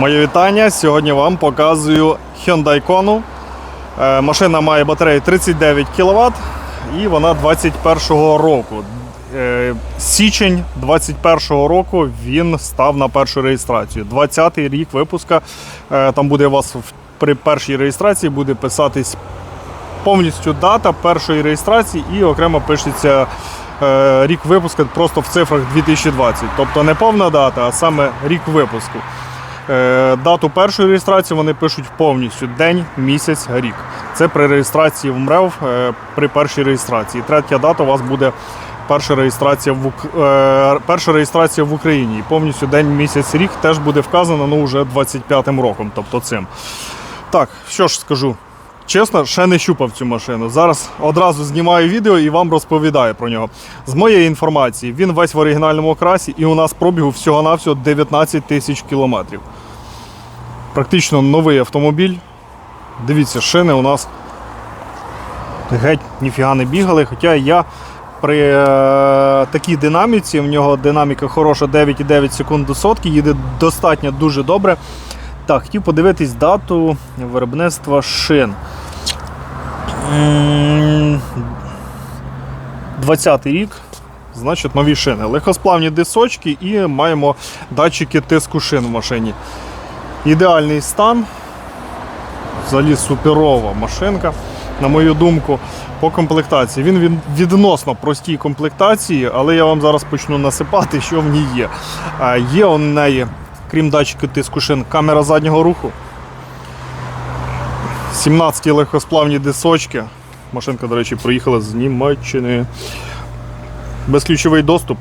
Моє вітання. Сьогодні вам показую Hyundai Kona. Е, Машина має батарею 39 кВт і вона 21-го року. Е, Січень 21-го року він став на першу реєстрацію. 20-й рік випуска. Е, Там буде у вас при першій реєстрації буде писатись повністю дата першої реєстрації і окремо пишеться рік випуску просто в цифрах 2020. Тобто не повна дата, а саме рік випуску. Е, Дату першої реєстрації вони пишуть повністю день, місяць, рік. Це при реєстрації в МРЕВ е, при першій реєстрації. Третя дата у вас буде перша реєстрація в е, перша реєстрація в Україні. І повністю день, місяць, рік теж буде вказано ну, вже 25-м роком, тобто цим. Так, що ж скажу. Чесно, ще не щупав цю машину. Зараз одразу знімаю відео і вам розповідаю про нього. З моєї інформації, він весь в оригінальному окрасі і у нас пробігу всього-навсього 19 тисяч кілометрів. Практично новий автомобіль. Дивіться, шини у нас геть ніфіга не бігали. Хоча я при е, такій динаміці, в нього динаміка хороша 9,9 секунд до сотки, їде достатньо дуже добре. Так, хотів подивитись дату виробництва шин. 20-й рік, значить нові шини. Легкосплавні дисочки і маємо датчики тиску шин в машині. Ідеальний стан. Взагалі суперова машинка, на мою думку, по комплектації. Він від- відносно простій комплектації, але я вам зараз почну насипати, що в ній є. Є у неї, крім датчика тиску шин, камера заднього руху. 17 легкосплавні дисочки. Машинка, до речі, приїхала з Німеччини. Безключовий доступ.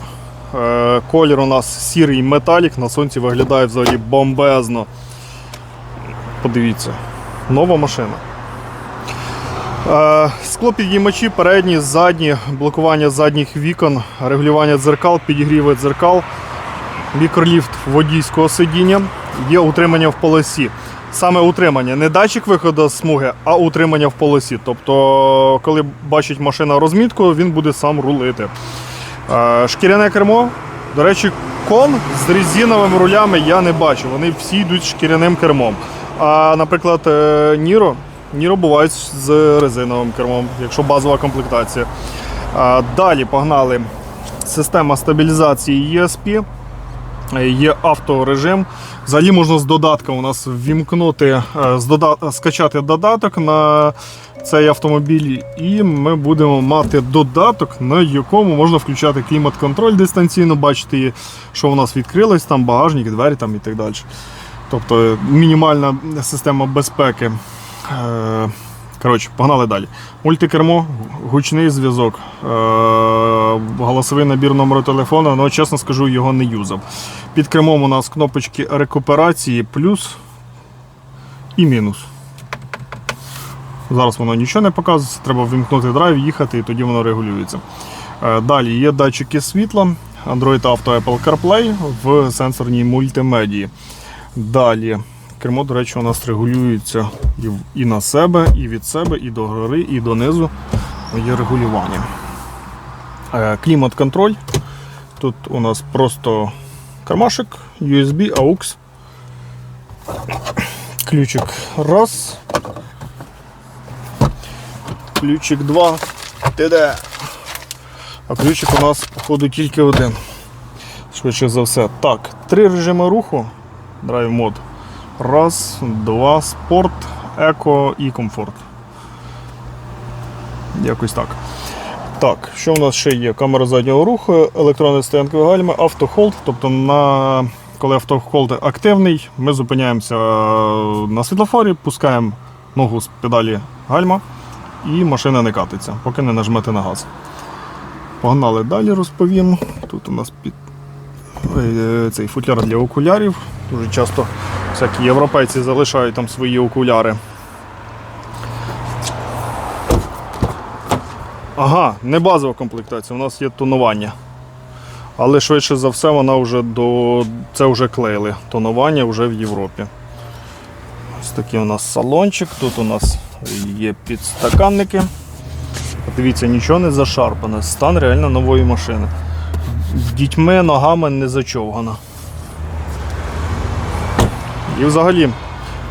Е, Колір у нас сірий металік, на сонці виглядає взагалі бомбезно. Подивіться, нова машина. Е, Склопідіймачі передні, задні, блокування задніх вікон, регулювання дзеркал, підігріви дзеркал, мікроліфт водійського сидіння, є утримання в полосі. Саме утримання, не датчик виходу з смуги, а утримання в полосі. Тобто, коли бачить машина розмітку, він буде сам рулити. Е, Шкіряне кермо. До речі, кон з резиновими рулями я не бачу. Вони всі йдуть шкіряним кермом. А, наприклад, е, Ніро. Ніро бувають з резиновим кермом, якщо базова комплектація. Далі погнали. Система стабілізації ESP. Е, Є авторежим. Взагалі можна з додатка у нас ввімкнути, е, з дода- скачати додаток на цей автомобіль, і ми будемо мати додаток, на якому можна включати клімат-контроль дистанційно, бачити, що у нас відкрилось, там багажник, двері там і так далі. Тобто мінімальна система безпеки. Е, Коротше, погнали далі. Мультикермо, гучний зв'язок, е, голосовий набір номеру телефону, але чесно скажу, його не юзав. Під кермом у нас кнопочки рекуперації плюс і мінус. Зараз воно нічого не показує, треба вимкнути драйв, їхати і тоді воно регулюється. Е, Далі є датчики світла, Android Auto Apple CarPlay в сенсорній мультимедії. Далі кермо, до речі, у нас регулюється і, на себе, і від себе, і до гори, і донизу є регулювання. Е, Клімат-контроль. Тут у нас просто кармашик, USB, AUX. Ключик раз. Ключик два. Ти де? А ключик у нас, походу, тільки один. Швидше за все. Так, три режими руху. Драйв мод. Раз, два, спорт, еко і комфорт. Якось так. Так, що в нас ще є? Камера заднього руху, електронне стоянкове гальма, автохолд. Тобто, на... коли автохолд активний, ми зупиняємося е, на світлофорі, пускаємо ногу з педалі гальма і машина не катиться, поки не нажмете на газ. Погнали далі, розповім. Тут у нас під цей футляр для окулярів. Дуже часто всякі європейці залишають там свої окуляри. Ага, не базова комплектація, у нас є тонування. Але швидше за все вона вже до. Це вже клеїли. Тонування вже в Європі. Ось такий у нас салончик. Тут у нас є підстаканники. Дивіться, нічого не зашарпане. Стан реально нової машини. Дітьми ногами не зачовгана. І взагалі,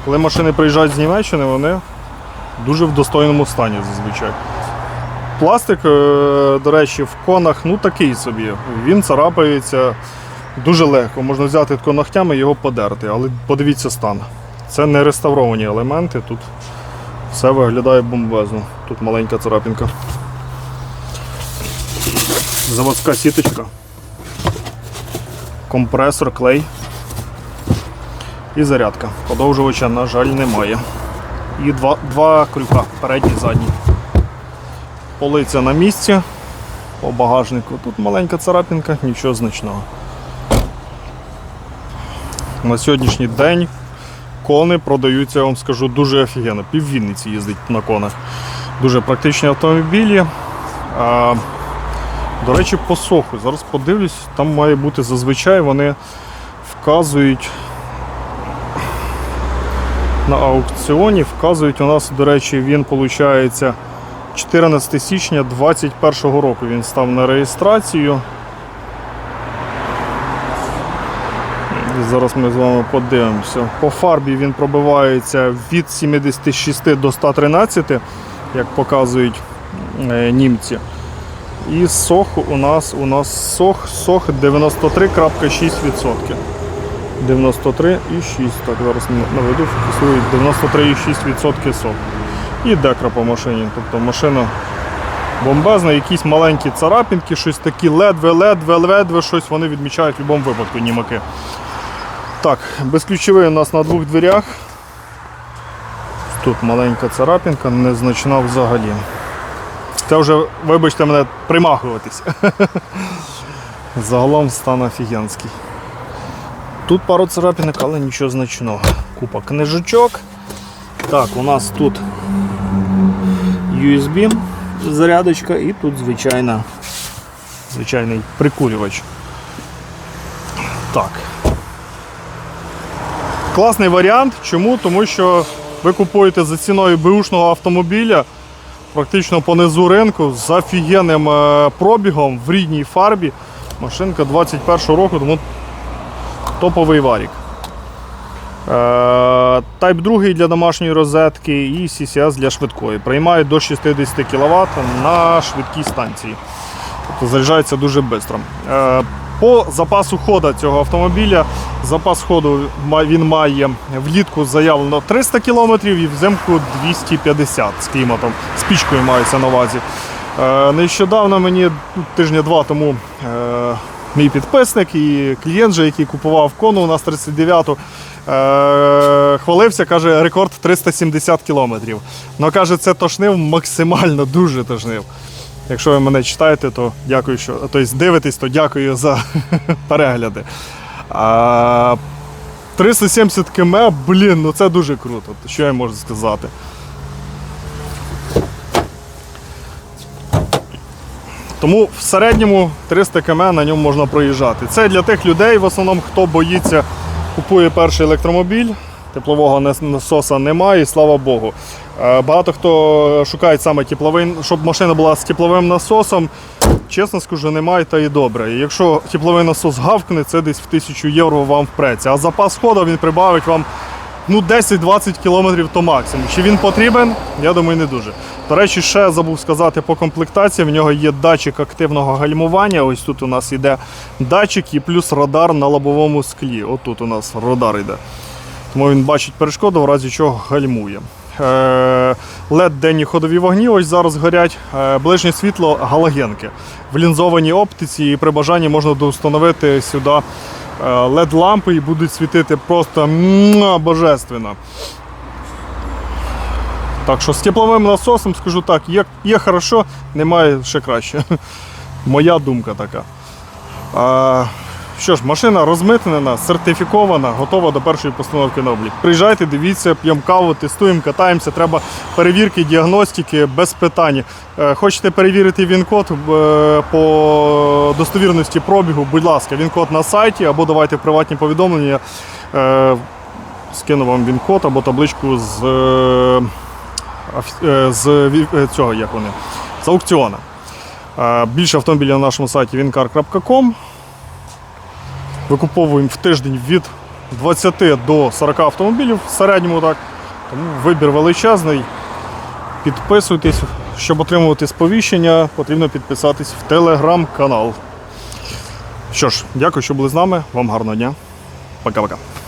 коли машини приїжджають з Німеччини, вони дуже в достойному стані зазвичай. Пластик, е, до речі, в конах ну такий собі. Він царапається дуже легко. Можна взяти тако ногтями і його подерти, але подивіться стан. Це не реставровані елементи, тут все виглядає бомбезно. Тут маленька царапінка. Заводська сіточка. Компресор, клей і зарядка. Подовжувача, на жаль, немає. І два, два крюка, передній і задній. Полиця на місці по багажнику. Тут маленька царапінка, нічого значного. На сьогоднішній день кони продаються, я вам скажу, дуже офігенно. Пів Вінниці їздить на конах. Дуже практичні автомобілі. До речі, по соху. Зараз подивлюсь, там має бути зазвичай вони вказують на аукціоні. Вказують у нас, до речі, він виходить 14 січня 2021 року. Він став на реєстрацію. І Зараз ми з вами подивимося. По фарбі він пробивається від 76 до 113, як показують е, німці. І сох у нас у нас сох, сох 93,6%. 93,6. Так, зараз наведу, фіксують 93,6% сох. І декра по машині. Тобто машина бомбезна, якісь маленькі царапінки, щось такі ледве, ледве, ледве щось вони відмічають в будь-якому випадку німаки. Так, безключовий у нас на двох дверях. Тут маленька царапінка, незначна взагалі. Це вже, вибачте мене, примахуватись. Загалом стан офігенський. Тут пару царапінок, але нічого значного. Купа книжечок. Так, у нас тут USB зарядочка і тут звичайна, звичайний прикурювач. Так. Класний варіант. Чому? Тому що ви купуєте за ціною беушного автомобіля практично по низу ринку з офігенним е, пробігом в рідній фарбі. Машинка 21 року, тому топовий варік. Е, Type 2 для домашньої розетки і CCS для швидкої. Приймає до 60 кВт на швидкій станції. Тобто заряджається дуже швидко. Е, По запасу ходу цього автомобіля, запас ходу він має влітку заявлено 300 км і взимку 250 з кліматом. З пічкою мається на увазі. Е, Нещодавно мені ну, тижня два тому е, мій підписник і клієнт, же, який купував кону у нас 39-ту, е, хвалився, каже, рекорд 370 кілометрів. Ну каже, це тошнив максимально дуже тошнив. Якщо ви мене читаєте, то дякую, що тобто дивитесь, то дякую за перегляди. А, 370 км, блін, ну це дуже круто. Що я можу сказати? Тому в середньому 300 км на ньому можна проїжджати. Це для тих людей, в основному, хто боїться, купує перший електромобіль, теплового насоса немає, і слава Богу. Е, Багато хто шукає саме тепловий, щоб машина була з тепловим насосом. Чесно скажу, немає та і добре. Якщо тепловий насос гавкне, це десь в 1000 євро вам впреться. А запас ходу він прибавить вам ну, 10-20 кілометрів то максимум. Чи він потрібен? Я думаю, не дуже. До речі, ще забув сказати по комплектації. В нього є датчик активного гальмування. Ось тут у нас йде датчик і плюс радар на лобовому склі. Отут у нас радар йде. Тому він бачить перешкоду, в разі чого гальмує. Led денні ходові вогні ось зараз горять. Е, Ближнє світло галогенки. В лінзованій оптиці і при бажанні можна доустановити сюди led лампи і будуть світити просто божественно. Так що з тепловим насосом скажу так, є, є хорошо, немає ще краще. Моя думка така. Що ж, машина розмитнена, сертифікована, готова до першої постановки на облік. Приїжджайте, дивіться, п'ємо каву, тестуємо, катаємося. Треба перевірки, діагностики без питань. Е, Хочете перевірити він-код е, по достовірності пробігу, будь ласка, він-код на сайті або давайте приватні повідомлення. Е, Скину вам він-код або табличку з, з цього, як вони, з аукціону. Е, Більше автомобілів на нашому сайті wincar.com. Викуповуємо в тиждень від 20 до 40 автомобілів в середньому так. Тому вибір величезний. Підписуйтесь, щоб отримувати сповіщення, потрібно підписатись в телеграм-канал. Що ж, дякую, що були з нами. Вам гарного дня. Пока-пока.